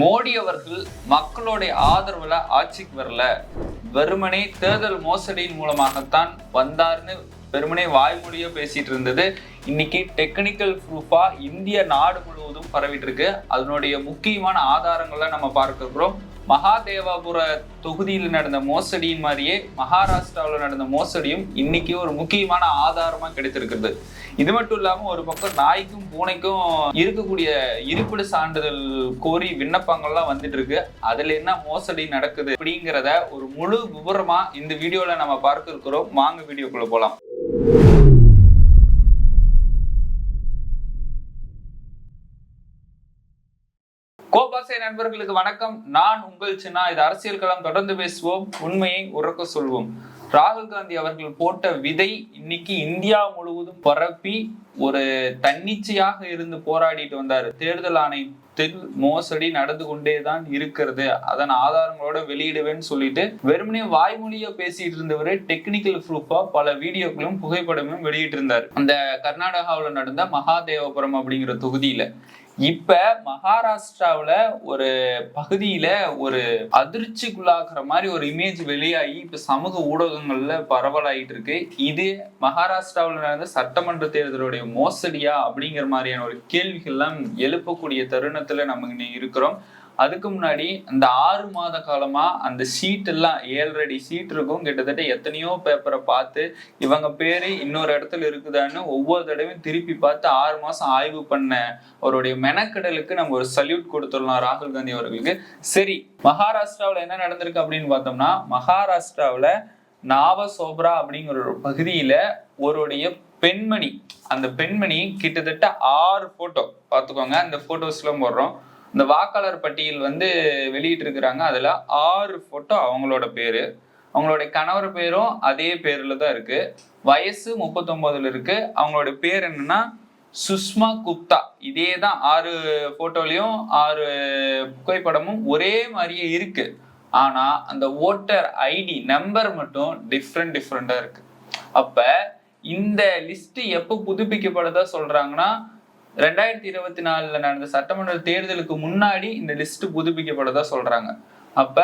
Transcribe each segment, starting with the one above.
மோடி அவர்கள் மக்களுடைய ஆதரவுல ஆட்சிக்கு வரல. வெறுமனே தேர்தல் மோசடியின் மூலமாகத்தான் வந்தார்னு வெறுமனே வாய்மொழியோ பேசிட்டு இருந்தது. இன்னைக்கு டெக்னிக்கல் ப்ரூஃபா இந்திய நாடு முழுவதும் பரவிட்டு இருக்கு. அதனுடைய முக்கியமான ஆதாரங்களை நம்ம பார்க்கிறோம் மகாதேவாபுர தொகுதியில் நடந்த மோசடியின் மாதிரியே மகாராஷ்டிராவில் நடந்த மோசடியும் இன்னைக்கு ஒரு முக்கியமான ஆதாரமா கிடைத்திருக்கிறது. இது மட்டும் இல்லாம ஒரு பக்கம் நாய்க்கும் பூனைக்கும் இருக்கக்கூடிய இருப்பிட சான்றிதழ் கோரி விண்ணப்பங்கள்லாம் வந்துட்டு இருக்கு அதுல என்ன மோசடி நடக்குது அப்படிங்கிறத ஒரு முழு விவரமா இந்த வீடியோல நம்ம பார்க்க இருக்கிறோம் வாங்க வீடியோக்குள்ள போலாம். நண்பர்களுக்கு வணக்கம். நான் உங்கள் சின்னா. இது அரசியல் களம். தொடர்ந்து பேசுவோம். உண்மையை உறக்க சொல்வோம். ராகுல் காந்தி அவர்கள் போட்ட விதை இன்னைக்கு இந்தியா முழுவதும் பரப்பி ஒரு தன்னிச்சையாக இருந்து போராடிட்டு வந்தாரு. தேர்தல் ஆணையத்தில் மோசடி நடந்து கொண்டே தான் இருக்கிறது. அதன் ஆதாரங்களோட வெளியிடுவேன்னு சொல்லிட்டு வெறுமனே வாய்மொழியா பேசிட்டு இருந்தவர் டெக்னிக்கல் ப்ரூஃபா பல வீடியோக்களும் புகைப்படமும் வெளியிட்டு இருந்தார் அந்த கர்நாடகாவில் நடந்த மகாதேவபுரம் அப்படிங்கிற தொகுதியில இப்ப மகாராஷ்டிராவில ஒரு பகுதியில ஒரு அதிர்ச்சிக்குள்ளாக்குற மாதிரி ஒரு இமேஜ் வெளியாகி இப்ப சமூக ஊடகங்கள்ல பரவலாயிட்டு இருக்கு. இது மகாராஷ்டிராவில் நடந்த சட்டமன்ற தேர்தலுடைய மோசடியா அப்படிங்கிற மாதிரியான ஒரு கேள்விகள்லாம் எழுப்பக்கூடிய தருணத்துல நம்ம இருக்கிறோம். அதுக்கு முன்னாடி அந்த ஆறு மாத காலமா அந்த சீட் எல்லாம் ஏழரடி சீட் இருக்கும். கிட்டத்தட்ட எத்தனையோ பேப்பரை பார்த்து இவங்க பேரு இன்னொரு இடத்துல இருக்குதான்னு ஒவ்வொரு தடவையும் திருப்பி பார்த்து ஆறு மாசம் ஆய்வு பண்ண அவருடைய மெனக்கடலுக்கு நம்ம ஒரு சல்யூட் கொடுத்துடலாம் ராகுல் காந்தி அவர்களுக்கு. சரி மகாராஷ்டிராவில் என்ன நடந்திருக்கு அப்படின்னு பார்த்தோம்னா மகாராஷ்டிராவில் நாவசோப்ரா அப்படிங்கிற ஒரு பகுதியில ஒருடைய பெண்மணி அந்த பெண்மணி கிட்டத்தட்ட ஆறு போட்டோ பார்த்துக்கோங்க அந்த போட்டோஸ்லாம் போடுறோம். இந்த வாக்காளர் பட்டியல் வந்து வெளியிட்டு இருக்கிறாங்க ஆறு ஃபோட்டோ அவங்களோட பேர். அவங்களுடைய கணவர் பேரும் அதே பேரில் தான் இருக்குது வயசு முப்பத்தொம்போதில் இருக்குது அவங்களோட பேர் என்னென்னா சுஷ்மா குப்தா. இதே தான் ஆறு ஃபோட்டோலையும் ஆறு புகைப்படமும் ஒரே மாதிரியே இருக்குது ஆனால் அந்த ஓட்டர் ஐடி நம்பர் மட்டும் டிஃப்ரெண்ட் டிஃப்ரெண்ட்டாக இருக்குது அப்போ இந்த லிஸ்ட் எப்போ புதுப்பிக்கப்படுதா சொல்கிறாங்கன்னா ரெண்டாயிரத்தி இருபத்தி நாலுல நடந்த சட்டமன்ற தேர்தலுக்கு முன்னாடி இந்த லிஸ்ட் புதுப்பிக்கப்பட்டதா சொல்றாங்க. அப்ப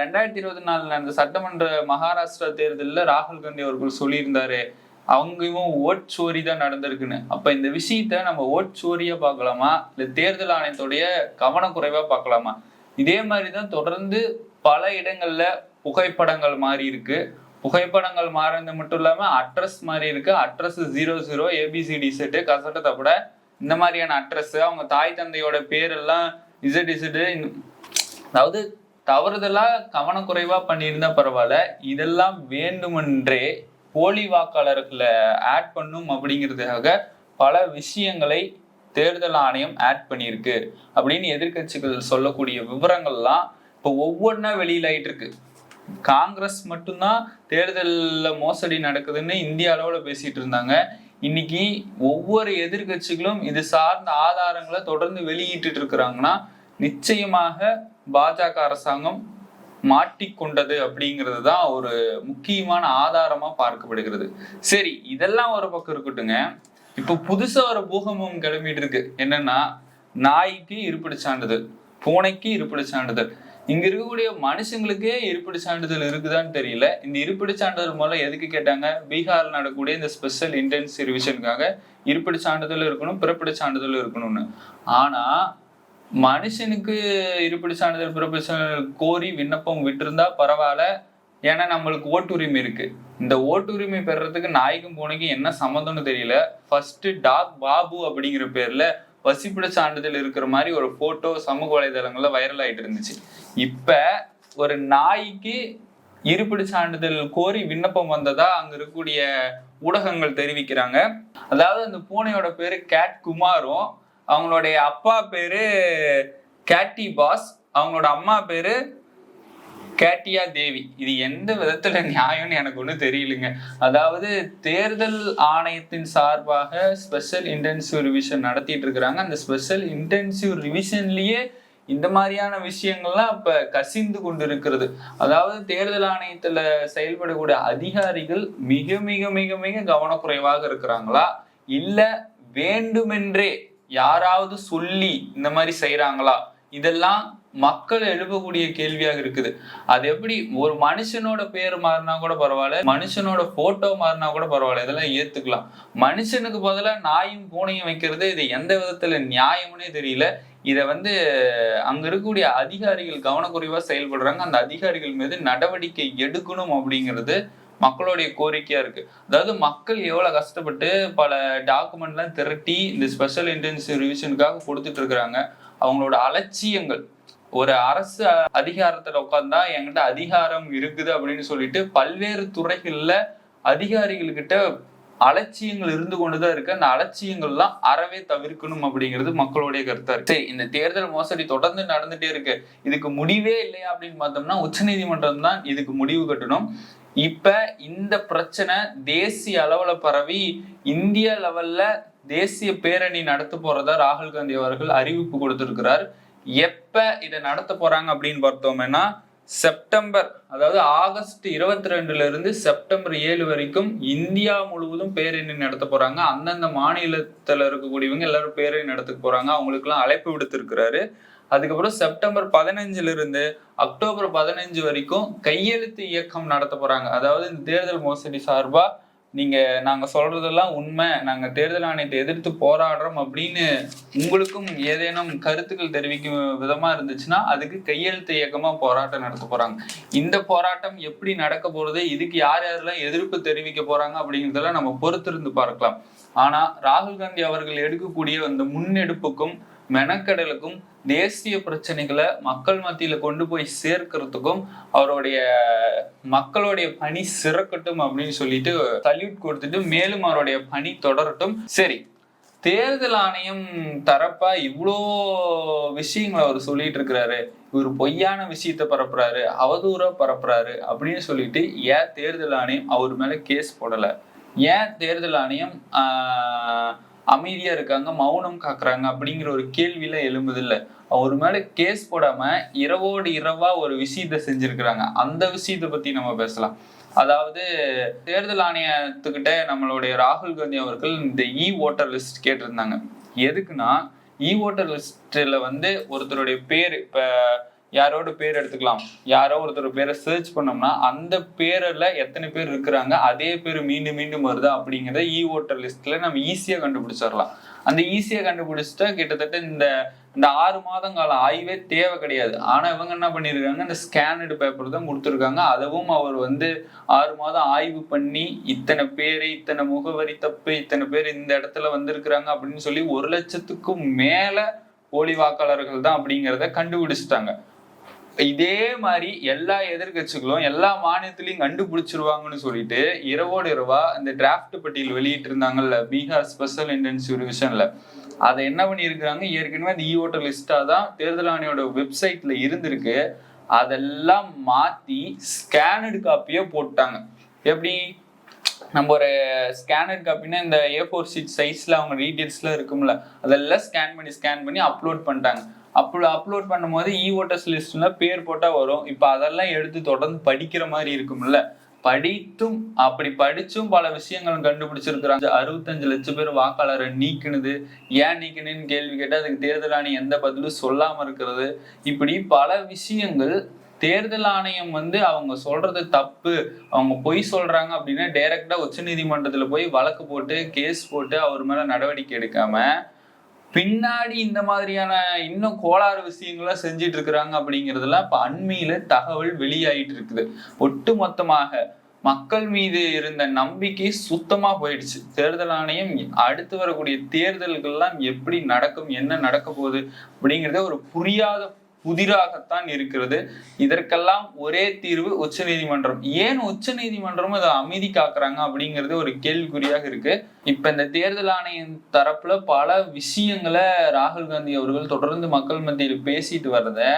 ரெண்டாயிரத்தி இருபத்தி நாலுல நடந்த சட்டமன்ற மகாராஷ்டிரா தேர்தலில் ராகுல் காந்தி அவர்கள் சொல்லியிருந்தாரு அவங்கவும் ஓட் சோரி தான் நடந்திருக்குன்னு. அப்ப இந்த விஷயத்த நம்ம ஓட் சோரியா பார்க்கலாமா? இல்ல தேர்தல் ஆணையத்துடைய கவனக்குறைவா பார்க்கலாமா? இதே மாதிரிதான் தொடர்ந்து பல இடங்கள்ல புகைப்படங்கள் மாறி இருக்கு. புகைப்படங்கள் மாறினது மட்டும் இல்லாம அட்ரஸ் மாறி இருக்கு. Address zero zero ABCD set கசட்டத்தை கூட இந்த மாதிரியான அட்ரஸ் அவங்க தாய் தந்தையோட பேரெல்லாம் இசட் இசடு அதாவது தவறுதலா கவனக்குறைவா பண்ணியிருந்தா பரவாயில்ல. இதெல்லாம் வேண்டுமென்றே போலி வாக்காளர்களை ஆட் பண்ணும் அப்படிங்கிறதுக்காக பல விஷயங்களை தேர்தல் ஆணையம் ஆட் பண்ணியிருக்கு. அப்படின்னு எதிர்க்கட்சிகள் சொல்லக்கூடிய விவரங்கள்லாம் இப்போ ஒவ்வொன்றா வெளியில ஆயிட்டு இருக்கு காங்கிரஸ் மட்டும்தான் தேர்தலில் மோசடி நடக்குதுன்னு இந்திய அளவில் பேசிட்டு இருந்தாங்க. இன்னைக்கு ஒவ்வொரு எதிர்கட்சிகளும் இது சார்ந்த ஆதாரங்களை தொடர்ந்து வெளியிட்டு இருக்கிறாங்கன்னா நிச்சயமாக பாஜக அரசாங்கம் மாட்டிக்கொண்டது அப்படிங்கிறது தான் ஒரு முக்கியமான ஆதாரமா பார்க்கப்படுகிறது. சரி இதெல்லாம் ஒரு பக்கம் இருக்கட்டுங்க இப்போ புதுசா ஒரு பூகம்பம் கிளம்பிட்டு இருக்கு. என்னன்னா நாய்க்கு இருப்பிட சான்றிதழ் பூனைக்கு இருப்பிட சான்றிதழ். இங்க இருக்கக்கூடிய மனுஷங்களுக்கே இருப்பிடி சான்றிதழ் இருக்குதான்னு தெரியல. இந்த இருப்பிடி சான்றிதழ் மூலம் எதுக்கு கேட்டாங்க? பீகார்ல நடக்கக்கூடிய இந்த ஸ்பெஷல் இன்டென்ஸ் ரிவிஷனுக்காக இருப்பிடி சான்றிதழ் இருக்கணும் பிறப்பிட சான்றிதழ் இருக்கணும்னு. ஆனா மனுஷனுக்கு இருப்பிடி சான்றிதழ் பிறப்பிட சான்றிதழ் கோரி விண்ணப்பம் விட்டிருந்தா பரவாயில்ல. ஏன்னா நம்மளுக்கு ஓட்டுரிமை இருக்கு. இந்த ஓட்டுரிமை பெறறதுக்கு நாய்க்கும் பூனைக்கும் என்ன சம்மந்தம்னு தெரியல. ஃபர்ஸ்ட் டாக் பாபு அப்படிங்கிற பேர்ல வசிப்பிட சான்றிதழ் இருக்கிற மாதிரி ஒரு போட்டோ சமூக வலைதளங்கள்ல வைரல் ஆயிட்டு இருந்துச்சு. இப்ப ஒரு நாய்க்கு இருப்பிடி சான்றிதழ் கோரி விண்ணப்பம் வந்ததா அங்க இருக்கக்கூடிய ஊடகங்கள் தெரிவிக்கிறாங்க. அதாவது அந்த பூனையோட பேரு கேட் குமாரும் அவங்களுடைய அப்பா பேரு கேட்டி பாஸ் அவங்களோட அம்மா பேரு கேட்டியா தேவி. இது எந்த விதத்துல நியாயம்னு எனக்கு ஒன்றும் தெரியலங்க. அதாவது தேர்தல் ஆணையத்தின் சார்பாக ஸ்பெஷல் இன்டென்சிவ் ரிவிஷன் நடத்திட்டு இருக்கிறாங்க. அந்த ஸ்பெஷல் இன்டென்சிவ் ரிவிஷன்லயே இந்த மாதிரியான விஷயங்கள்லாம் இப்ப கசிந்து கொண்டு இருக்கிறது அதாவது தேர்தல் ஆணையத்துல செயல்படக்கூடிய அதிகாரிகள் மிக மிக மிக மிக கவனக்குறைவாக இருக்கிறாங்களா? இல்ல வேண்டுமென்றே யாராவது சொல்லி இந்த மாதிரி செய்யறாங்களா இதெல்லாம் மக்கள் எழுப்பக்கூடிய கேள்வியாக இருக்குது. அது எப்படி ஒரு மனுஷனோட பேர் மாறினா கூட பரவாயில்ல மனுஷனோட போட்டோ மாறினா கூட பரவாயில்ல இதெல்லாம் ஏத்துக்கலாம். மனுஷனுக்கு பதிலாக நாயும் பூனையும் வைக்கிறது இது எந்த விதத்துல நியாயம்னே தெரியல. இதை வந்து அங்க இருக்கக்கூடிய அதிகாரிகள் கவனக்குறைவா செயல்படுறாங்க. அந்த அதிகாரிகள் மீது நடவடிக்கை எடுக்கணும் அப்படிங்கிறது மக்களுடைய கோரிக்கையா இருக்கு. அதாவது மக்கள் எவ்வளவு கஷ்டப்பட்டு பல டாக்குமெண்ட்லாம் திரட்டி இந்த ஸ்பெஷல் இன்டென்சிவ் ரிவிஷனுக்காக கொடுத்துட்டு இருக்கிறாங்க. அவங்களோட அலட்சியங்கள். ஒரு அரசு அதிகாரத்துல உட்காந்தா என்கிட்ட அதிகாரம் இருக்குது அப்படின்னு சொல்லிட்டு பல்வேறு துறைகள்ல அதிகாரிகள்கிட்ட அலட்சியங்கள் இருந்து கொண்டுதான் இருக்கு. அந்த அலட்சியங்கள்லாம் அறவே தவிர்க்கணும் அப்படிங்கிறது மக்களுடைய கருத்தா இருக்கு. சரி இந்த தேர்தல் மோசடி தொடர்ந்து நடந்துட்டே இருக்கு. இதுக்கு முடிவே இல்லையா அப்படின்னு பார்த்தோம்னா உச்சநீதிமன்றம் தான் இதுக்கு முடிவு கட்டணும். இப்ப இந்த பிரச்சனை தேசிய அளவுல பரவி இந்திய லெவல்ல தேசிய பேரணி நடத்த போறதா ராகுல் காந்தி அவர்கள் அறிவிப்பு கொடுத்திருக்கிறார். எப்ப இதை நடத்த போறாங்க அப்படின்னு பார்த்தோம்னா செப்டம்பர் அதாவது ஆகஸ்ட் இருபத்தி ரெண்டுல இருந்து செப்டம்பர் ஏழு வரைக்கும் இந்தியா முழுவதும் பேரணி நடத்த போறாங்க. அந்தந்த மாநிலத்துல இருக்கக்கூடியவங்க எல்லாரும் பேரணி நடத்த போறாங்க. அவங்களுக்கு எல்லாம் அழைப்பு விடுத்திருக்கிறாரு. அதுக்கப்புறம் செப்டம்பர் பதினஞ்சுல இருந்து அக்டோபர் பதினஞ்சு வரைக்கும் கையெழுத்து இயக்கம் நடத்த போறாங்க. அதாவது இந்த தேர்தல் மோசடி சார்பா நீங்க நாங்க சொல்றதெல்லாம் உண்மை. நாங்க தேர்தல் ஆணையத்தை எதிர்த்து போராடுறோம் அப்படின்னு உங்களுக்கும் ஏதேனும் கருத்துக்கள் தெரிவிக்கும் விதமா இருந்துச்சுன்னா அதுக்கு கையெழுத்து இயக்கமா போராட்டம் நடத்த போறாங்க. இந்த போராட்டம் எப்படி நடக்க போறது இதுக்கு யார் யாரெல்லாம் எதிர்ப்பு தெரிவிக்க போறாங்க அப்படிங்கிறதெல்லாம் நம்ம பொறுத்திருந்து பார்க்கலாம். ஆனா ராகுல் காந்தி அவர்கள் எடுக்கக்கூடிய அந்த முன்னெடுப்புக்கும் மெனக்கடலுக்கும் தேசிய பிரச்சனைகளை மக்கள் மத்தியில கொண்டு போய் சேர்க்கறதுக்கும் அவருடைய மக்களுடைய பணி சிறக்கட்டும் அப்படின்னு சொல்லிட்டு சல்யூட் கொடுத்துட்டு மேலும் அவருடைய பணி தொடரட்டும். சரி தேர்தல் ஆணையம் தரப்பா இவ்வளோ விஷயங்களை அவர் சொல்லிட்டு இருக்கிறாரு. இவர் பொய்யான விஷயத்த பரப்புறாரு அவதூறா பரப்புறாரு அப்படின்னு சொல்லிட்டு ஏன் தேர்தல் ஆணையம் அவர் மேல கேஸ் போடல? ஏன் தேர்தல் ஆணையம் ஆஹ் அமைதியா இருக்காங்க மௌனம் காக்குறாங்க அப்படிங்கிற ஒரு கேள்வியில எழும்புதில்ல. அவர் மேல கேஸ் போடாம இரவோடு இரவா ஒரு விஷயத்த செஞ்சிருக்கிறாங்க. அந்த விஷயத்த பத்தி நம்ம பேசலாம். அதாவது தேர்தல் ஆணையத்துக்கிட்ட நம்மளுடைய ராகுல் காந்தி அவர்கள் இந்த இ ஓட்டர் லிஸ்ட் கேட்டிருந்தாங்க. எதுக்குன்னா இ ஓட்டர் லிஸ்ட்ல வந்து ஒருத்தருடைய பேர் இப்ப யாரோட பேர் எடுத்துக்கலாம். யாரோ ஒருத்தர் பேரை சர்ச் பண்ணோம்னா அந்த பேரில் எத்தனை பேர் இருக்கிறாங்க அதே பேர் மீண்டும் மீண்டும் வருதா அப்படிங்கிறத இ ஓட்டர் லிஸ்ட்ல நம்ம ஈஸியா கண்டுபிடிச்சிடலாம் அந்த ஈஸியா கண்டுபிடிச்சிட்டா கிட்டத்தட்ட இந்த இந்த ஆறு மாதம் கால ஆய்வே தேவை கிடையாது. ஆனா இவங்க என்ன பண்ணிருக்காங்க இந்த ஸ்கேனடு பேப்பர் தான் கொடுத்துருக்காங்க. அதுவும் அவர் வந்து ஆறு மாதம் ஆய்வு பண்ணி இத்தனை பேர் இத்தனை முகவரி தப்பு இத்தனை பேர் இந்த இடத்துல வந்திருக்கிறாங்க அப்படின்னு சொல்லி ஒரு லட்சத்துக்கும் மேல போலி வாக்காளர்கள் தான் அப்படிங்கிறத கண்டுபிடிச்சிட்டாங்க. இதே மாதிரி எல்லா எதிர்கட்சிகளும் எல்லா மாநிலத்திலையும் கண்டுபிடிச்சிருவாங்கன்னு சொல்லிட்டு இரவோடு இரவா இந்த டிராப்ட் பட்டியல் வெளியிட்டு இருந்தாங்கல்ல பீகார் ஸ்பெஷல் இன்டென்சிவ் ரிவிஷன்ல அதை என்ன பண்ணியிருக்கிறாங்க? ஏற்கனவே அந்த இஓட்டர் லிஸ்டா தான் தேர்தல் ஆணையோட வெப்சைட்ல இருந்திருக்கு. அதெல்லாம் மாத்தி ஸ்கேனடு காப்பியே போட்டாங்க. எப்படி? நம்ம ஒரு ஸ்கேனர் காப்பின்னா இந்த ஏ ஃபோர் ஷீட் சைஸ்ல அவங்க டீட்டெயில்ஸ்லாம் இருக்கும்ல அதெல்லாம் ஸ்கேன் பண்ணி ஸ்கேன் பண்ணி அப்லோட் பண்ணிட்டாங்க. அப்போ அப்லோட் பண்ணும்போது இ ஓட்டர்ஸ் லிஸ்ட்ல பேர் போட்டா வரும். இப்போ அதெல்லாம் எடுத்து தொடர்ந்து படிக்கிற மாதிரி இருக்கும்ல. படித்தும் அப்படி படிச்சும் பல விஷயங்கள் கண்டுபிடிச்சிருக்கிறாங்க. அறுபத்தஞ்சு லட்சம் பேர் வாக்காளரை நீக்கினது. ஏன் நீக்கினு கேள்வி கேட்டால் அதுக்கு தேர்தல் ஆணையம் எந்த பதிலும் சொல்லாம இருக்கிறது. இப்படி பல விஷயங்கள் தேர்தல் ஆணையம் வந்து அவங்க சொல்றது தப்பு. அவங்க பொய் சொல்றாங்க அப்படின்னா டைரக்டா உச்ச நீதிமன்றத்துல போய் வழக்கு போட்டு கேஸ் போட்டு அவர் மேல நடவடிக்கை எடுக்காம பின்னாடி இந்த மாதிரியான இன்னும் கோளாறு விஷயங்களை செஞ்சிட்டு இருக்கிறாங்க அப்படிங்கிறதுலாம் இப்ப அண்மையில தகவல் வெளியாயிட்டு இருக்குது. ஒட்டு மொத்தமாக மக்கள் மீது இருந்த நம்பிக்கை சுத்தமா போயிடுச்சு. தேர்தல் ஆணையம் அடுத்து வரக்கூடிய தேர்தல்கள்லாம் எப்படி நடக்கும் என்ன நடக்க போகுது அப்படிங்கிறத ஒரு புரியாத புதிராகத்தான் இருக்கிறது. இதற்கெல்லாம் ஒரே தீர்வு உச்ச நீதிமன்றம் ஏன் உச்ச நீதிமன்றம் இதை அமைதி காக்குறாங்க அப்படிங்கிறது ஒரு கேள்விக்குறியாக இருக்கு. இப்ப இந்த தேர்தல் ஆணையம் தரப்புல பல விஷயங்களை ராகுல் காந்தி அவர்கள் தொடர்ந்து மக்கள் மத்தியில் பேசிட்டு வர்றத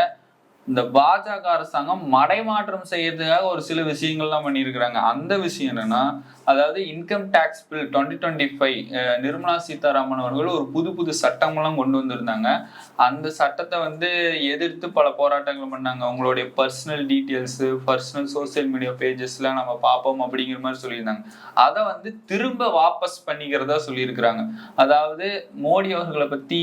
இந்த பாஜக அரசாங்கம் மடைமாற்றம் செய்யறதுக்காக ஒரு சில விஷயங்கள்லாம் பண்ணியிருக்கிறாங்க. அந்த விஷயம் என்னன்னா அதாவது income tax bill twenty twenty five Nirmala Sitharaman அவர்கள் ஒரு புது புது சட்டமெல்லாம் கொண்டு வந்திருந்தாங்க. அந்த சட்டத்தை வந்து எதிர்த்து பல போராட்டங்கள் பண்ணாங்க. அவங்களுடைய personal details personal social media பேஜஸ்லாம் நம்ம பார்ப்போம் அப்படிங்கிற மாதிரி சொல்லியிருந்தாங்க. அதை வந்து திரும்ப வாபஸ் பண்ணிக்கிறதா சொல்லியிருக்கிறாங்க. அதாவது மோடி அவர்களை பத்தி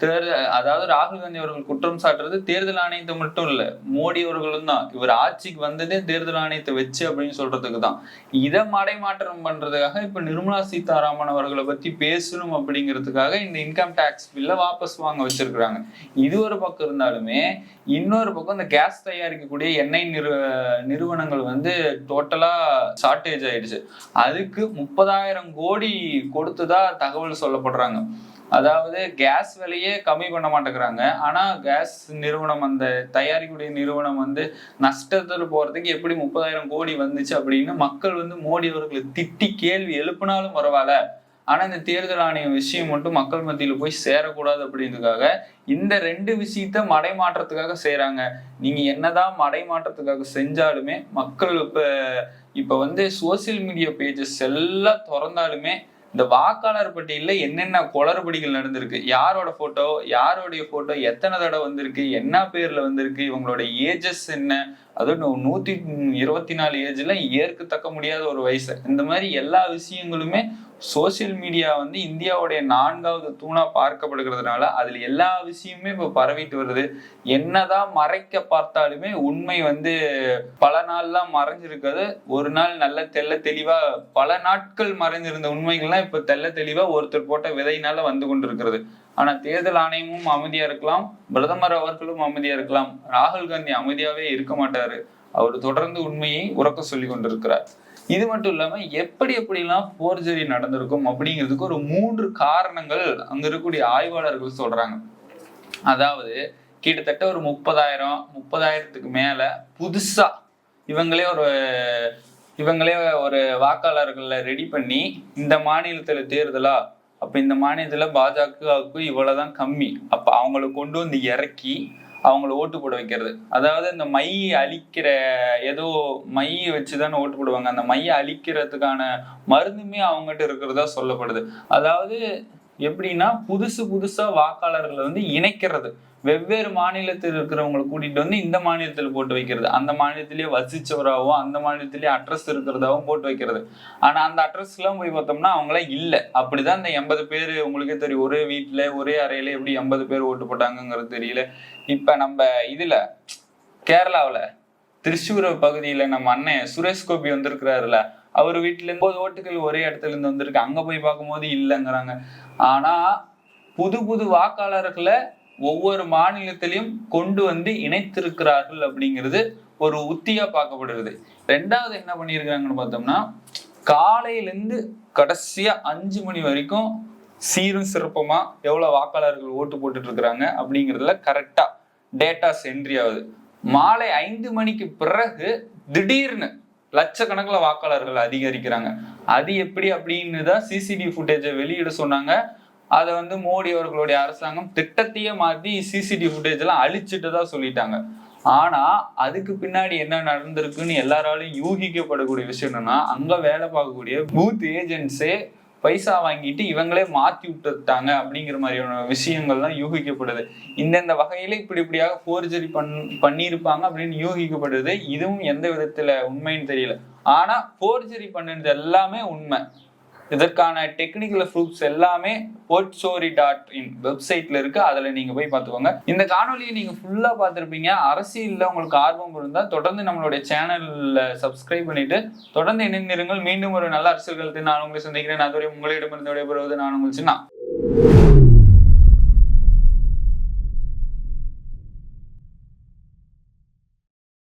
தேர் அதாவது ராகுல் காந்தி அவர்கள் குற்றம் சாட்டுறது தேர்தல் ஆணையத்தை மட்டும் இல்ல மோடி அவர்களும் தான். இவர் ஆட்சிக்கு வந்ததே தேர்தல் ஆணையத்தை வச்சு அப்படின்னு சொல்றதுக்கு தான். இதை மாற்றம் பண்றதுக்காக இப்ப நிர்மலா சீதாராமன் அவர்களை பத்தி பேசணும் அப்படிங்கிறதுக்காக இந்த இன்கம் டேக்ஸ் பில்ல வாபஸ் வாங்க வச்சிருக்கிறாங்க. இது ஒரு பக்கம் இருந்தாலுமே இன்னொரு பக்கம் இந்த கேஸ் தயாரிக்கக்கூடிய எண்ணெய் நிறு நிறுவனங்கள் வந்து டோட்டலா ஷார்ட்டேஜ் ஆயிடுச்சு. அதுக்கு முப்பதாயிரம் கோடி கொடுத்ததா தகவல் சொல்லப்படுறாங்க. அதாவது கேஸ் விலையே கம்மி பண்ண மாட்டேங்கிறாங்க. ஆனால் கேஸ் நிறுவனம் அந்த தயாரிக்கக்கூடிய நிறுவனம் வந்து நஷ்டத்தில் போகிறதுக்கு எப்படி முப்பதாயிரம் கோடி வந்துச்சு அப்படின்னு மக்கள் வந்து மோடி அவர்களை திட்டி கேள்வி எழுப்பினாலும் பரவாயில்ல. ஆனால் இந்த தேர்தல் ஆணையம் விஷயம் மட்டும் மக்கள் மத்தியில் போய் சேரக்கூடாது அப்படின்றதுக்காக இந்த ரெண்டு விஷயத்த மடைமாற்றத்துக்காக செய்கிறாங்க நீங்கள் என்னதான் மடைமாற்றத்துக்காக செஞ்சாலுமே மக்கள் இப்போ இப்போ வந்து சோசியல் மீடியா பேஜஸ் எல்லாம் திறந்தாலுமே இந்த வாக்காளர் பட்டியலில் என்னென்ன குளறுபடிகள் நடந்திருக்கு? யாரோட போட்டோ யாரோடைய போட்டோ எத்தனை தடவை வந்திருக்கு? என்ன பேர்ல வந்திருக்கு? இவங்களோட ஏஜஸ் என்ன? அதுவும் நூத்தி இருபத்தி நாலு ஏஜ்ல ஏற்கத்தக்க முடியாத ஒரு வயசு. இந்த மாதிரி எல்லா விஷயங்களுமே சோசியல் மீடியா வந்து இந்தியாவுடைய நான்காவது தூணா பார்க்கப்படுகிறதுனால அதுல எல்லா விஷயமுமே இப்ப பரவிட்டு வருது. என்னதான் மறைக்க பார்த்தாலுமே உண்மை வந்து பல நாள்லாம் மறைஞ்சிருக்காது. ஒரு நாள் நல்ல தெல்ல தெளிவா பல நாட்கள் மறைஞ்சிருந்த உண்மைகள்லாம் இப்ப தெல்ல தெளிவா ஒருத்தர் போட்ட விதையினால வந்து கொண்டிருக்கிறது. ஆனா தேர்தல் ஆணையமும் அமைதியா இருக்கலாம் பிரதமர் அவர்களும் அமைதியா இருக்கலாம். ராகுல் காந்தி அமைதியாவே இருக்க மாட்டாரு. அவர் தொடர்ந்து உண்மையை உறக்க சொல்லி கொண்டிருக்கிறார். இது மட்டும் இல்லாம எப்படி எப்படிலாம் போர்ஜரி நடந்திருக்கும் அப்படிங்கிறதுக்கு ஒரு மூன்று காரணங்கள் அங்க இருக்கக்கூடிய ஆய்வாளர்கள் சொல்றாங்க. அதாவது கிட்டத்தட்ட ஒரு முப்பதாயிரம் முப்பதாயிரத்துக்கு மேல புதுசா இவங்களே ஒரு இவங்களே ஒரு வாக்காளர்களை ரெடி பண்ணி இந்த மாநிலத்துல தேர்தலா அப்ப இந்த மாநிலத்துல பாஜகவுக்கு இவ்வளவுதான் கம்மி. அப்ப அவங்கள கொண்டு வந்து இறக்கி அவங்கள ஓட்டு போட வைக்கிறது. அதாவது இந்த மை அழிக்கிற ஏதோ மை வச்சுதானே ஓட்டு போடுவாங்க. அந்த மையை அழிக்கிறதுக்கான மருந்துமே அவங்ககிட்ட இருக்கிறதா சொல்லப்படுது. அதாவது எப்படின்னா புதுசு புதுசா வாக்காளர்களை வந்து இணைக்கிறது. வெவ்வேறு மாநிலத்தில் இருக்கிறவங்களை கூட்டிட்டு வந்து இந்த மாநிலத்தில் போட்டு வைக்கிறது. அந்த மாநிலத்திலேயே வசிச்சவராகவும் அந்த மாநிலத்திலேயே அட்ரஸ் இருக்கிறதாகவும் போட்டு வைக்கிறது. ஆனா அந்த அட்ரஸ் எல்லாம் போய் பார்த்தோம்னா அவங்களாம் இல்லை. அப்படிதான் இந்த எண்பது பேர் உங்களுக்கே தெரியும் ஒரே வீட்டுல ஒரே அறையில எப்படி எண்பது பேர் ஓட்டு போட்டாங்கங்கிறது தெரியல. இப்ப நம்ம இதுல கேரளாவில் திருச்சூர் பகுதியில நம்ம அண்ணன் சுரேஷ் கோபி வந்திருக்கிறாருல அவர் வீட்டுல ஒன்பது ஓட்டுகள் ஒரே இடத்துல இருந்து வந்திருக்கு. அங்க போய் பார்க்கும்போது இல்லைங்கிறாங்க. ஆனா புது புது வாக்காளர்களை ஒவ்வொரு மாநிலத்திலையும் கொண்டு வந்து இணைத்திருக்கிறார்கள் அப்படிங்கிறது ஒரு உத்தியா பார்க்கப்படுகிறது. ரெண்டாவது என்ன பண்ணியிருக்கிறாங்கன்னு பார்த்தோம்னா காலையிலேருந்து கடைசியா அஞ்சு மணி வரைக்கும் சீரும் சிறப்பமா எவ்வளவு வாக்காளர்கள் ஓட்டு போட்டுட்டு இருக்கிறாங்க அப்படிங்கிறதுல கரெக்டா டேட்டாஸ் என்ட்ரி ஆகுது. மாலை ஐந்து மணிக்கு பிறகு திடீர்னு லட்சக்கணக்கில் வாக்காளர்கள் அதிகரிக்கிறாங்க. அது எப்படி அப்படின்னு தான் சிசிடிவி ஃபுட்டேஜை வெளியிட சொன்னாங்க. அதை வந்து மோடி அவர்களுடைய அரசாங்கம் திட்டத்தையே மாற்றி சிசிடிவி ஃபுட்டேஜ் எல்லாம் அழிச்சிட்டு தான் சொல்லிட்டாங்க. ஆனா அதுக்கு பின்னாடி என்ன நடந்திருக்குன்னு எல்லாராலையும் யூகிக்கப்படக்கூடிய விஷயம் என்னன்னா அங்க வேலை பார்க்கக்கூடிய பூத் ஏஜென்ட்ஸே பைசா வாங்கிட்டு இவங்களே மாத்தி விட்டுட்டாங்க அப்படிங்கிற மாதிரியான விஷயங்கள்லாம் யூகிக்கப்படுது. இந்தந்த வகையில இப்படி இப்படியாக ஃபோர்ஜரி பண் பண்ணியிருப்பாங்க அப்படின்னு யூகிக்கப்படுது. இதுவும் எந்த விதத்துல உண்மைன்னு தெரியல. ஆனா ஃபோர்ஜரி பண்ணது எல்லாமே உண்மை. இதற்கான டெக்னிக்கல் ப்ரூஃப்ஸ் எல்லாமே போர்ட்சோரி டாட் இன் வெப்சைட்ல இருக்கு. அதுல நீங்க போய் பார்த்துக்கோங்க. இந்த காணொலியை நீங்க ஃபுல்லா பார்த்துருப்பீங்க. அரசியல்ல உங்களுக்கு ஆர்வம் இருந்தால் தொடர்ந்து நம்மளுடைய சேனல்ல சப்ஸ்கிரைப் பண்ணிட்டு தொடர்ந்து இணைந்திருங்கள். மீண்டும் ஒரு நல்ல அரசியல் கருத்து நான் உங்களை சந்திக்கிறேன். அதுவரை உங்களிடமிருந்து விடைபெறுவது நான் உங்கள் சின்ன.